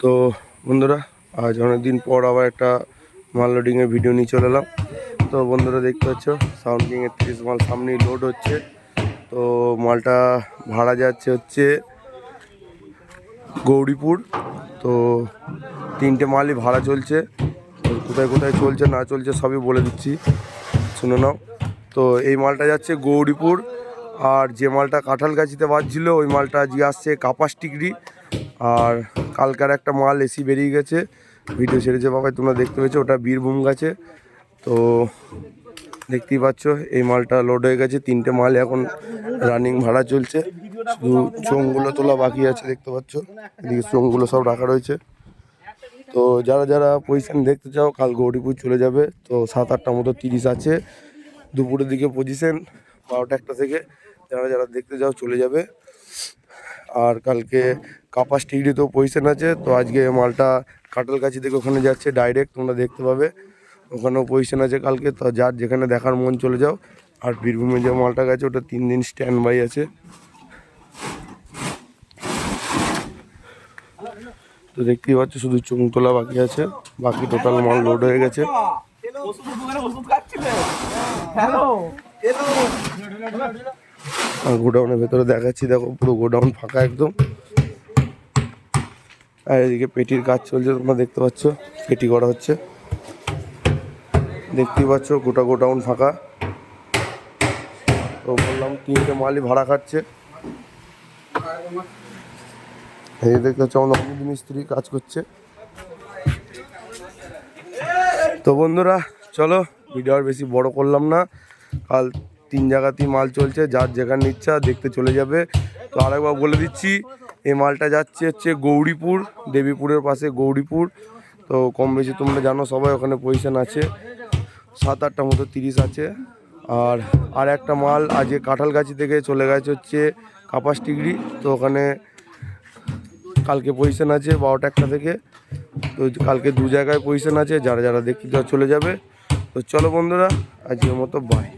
তো বন্ধুরা, আজ অনেকদিন পর আবার একটা মাল লোডিংয়ের ভিডিও নিয়ে চলে এলাম। তো বন্ধুরা, দেখতে পাচ্ছ সাউন্ড কিংয়ের তিরিশ মাল সামনেই লোড হচ্ছে। তো মালটা ভাড়া যাচ্ছে হচ্ছে গৌরীপুর। তো তিনটে মালই ভাড়া চলছে। কোথায় কোথায় চলছে, না চলছে সবই বলে দিচ্ছি। শুনে নাও। তো এই মালটা যাচ্ছে গৌরীপুর। আর যে মালটা কাঁঠালগাছিতে বাজছিল ওই মালটা আজকে আসছে কাপাস টিকরি। আর কালকার একটা মাল এসি বেরিয়ে গেছে। ভিডিও ছেড়েছে বাবাই তোমরা দেখতে পেয়েছ, ওটা বীরভূম গাছে। তো দেখতেই পাচ্ছ, এই মালটা লোড হয়ে গেছে। তিনটে মাল এখন রানিং ভাড়া চলছে। শুধু চোঙগুলো তোলা বাকি আছে, দেখতে পাচ্ছ। এদিকে চোঙগুলো সব রাখা রয়েছে। তো যারা যারা পজিশন দেখতে চাও, কাল গৌরীপুর চলে যাবে। তো সাত আটটা মতো তিরিশ আছে। দুপুরের দিকে পজিশন বারোটা একটা থেকে। যারা যারা দেখতে যাও চলে যাবে। আর কালকে কাপাস টিগড়িতেও পজিশন আছে, তো আজকে মালটা কাটালকাছি থেকে ওখানে যাচ্ছে ডাইরেক্ট তোমরা দেখতে পাবে। ওখানেও পজিশন আছে কালকে, তো যার যেখানে দেখার মন চলে যাও। আর বীরভূমে যে মালটা গেছে, ওটা তিন দিন স্ট্যান্ড বাই আছে। তো দেখতেই পাচ্ছ, শুধু চুং তোলা বাকি আছে। বাকি টোটাল মাল লোড হয়ে গেছে। হ্যালো? আর গোডাউনের ভেতরে দেখাচ্ছি, দেখো পুরো গোডাউন ফাঁকা একদম। আর এদিকে পেটির কাজ চলছে, তোমরা দেখতে পাচ্ছ, পেটি করা হচ্ছে। দেখতেই পাচ্ছ, গোটা গোডাউন ফাঁকা। তো বললাম, তিনটে মালই ভাড়া খাচ্ছে। এই দেখতে পাচ্ছ আমাদের মিস্ত্রি কাজ করছে। তো বন্ধুরা, চলো, ভিডিও আর বেশি বড় করলাম না। কাল তিন জায়গাতেই মাল চলছে, যার যেখানে ইচ্ছা দেখতে চলে যাবে। তো আরেকবার বলে দিচ্ছি, এই মালটা যাচ্ছে হচ্ছে গৌরীপুর, দেবীপুরের পাশে গৌরীপুর। তো কম বেশি তোমরা জানো সবাই ওখানে পজিশন আছে। সাত আটটা মতো তিরিশ আছে। আর আর একটা মাল আজকে কাঁঠালগাছি থেকে চলে গেছে হচ্ছে কাপাস টিগড়ি তো ওখানে কালকে পজিশন আছে বারোটা একটা থেকে। তো কালকে দু জায়গায় পজিশন আছে, যারা যারা দেখতে চলে যাবে। তো চলো বন্ধুরা, আজকের মতো বাই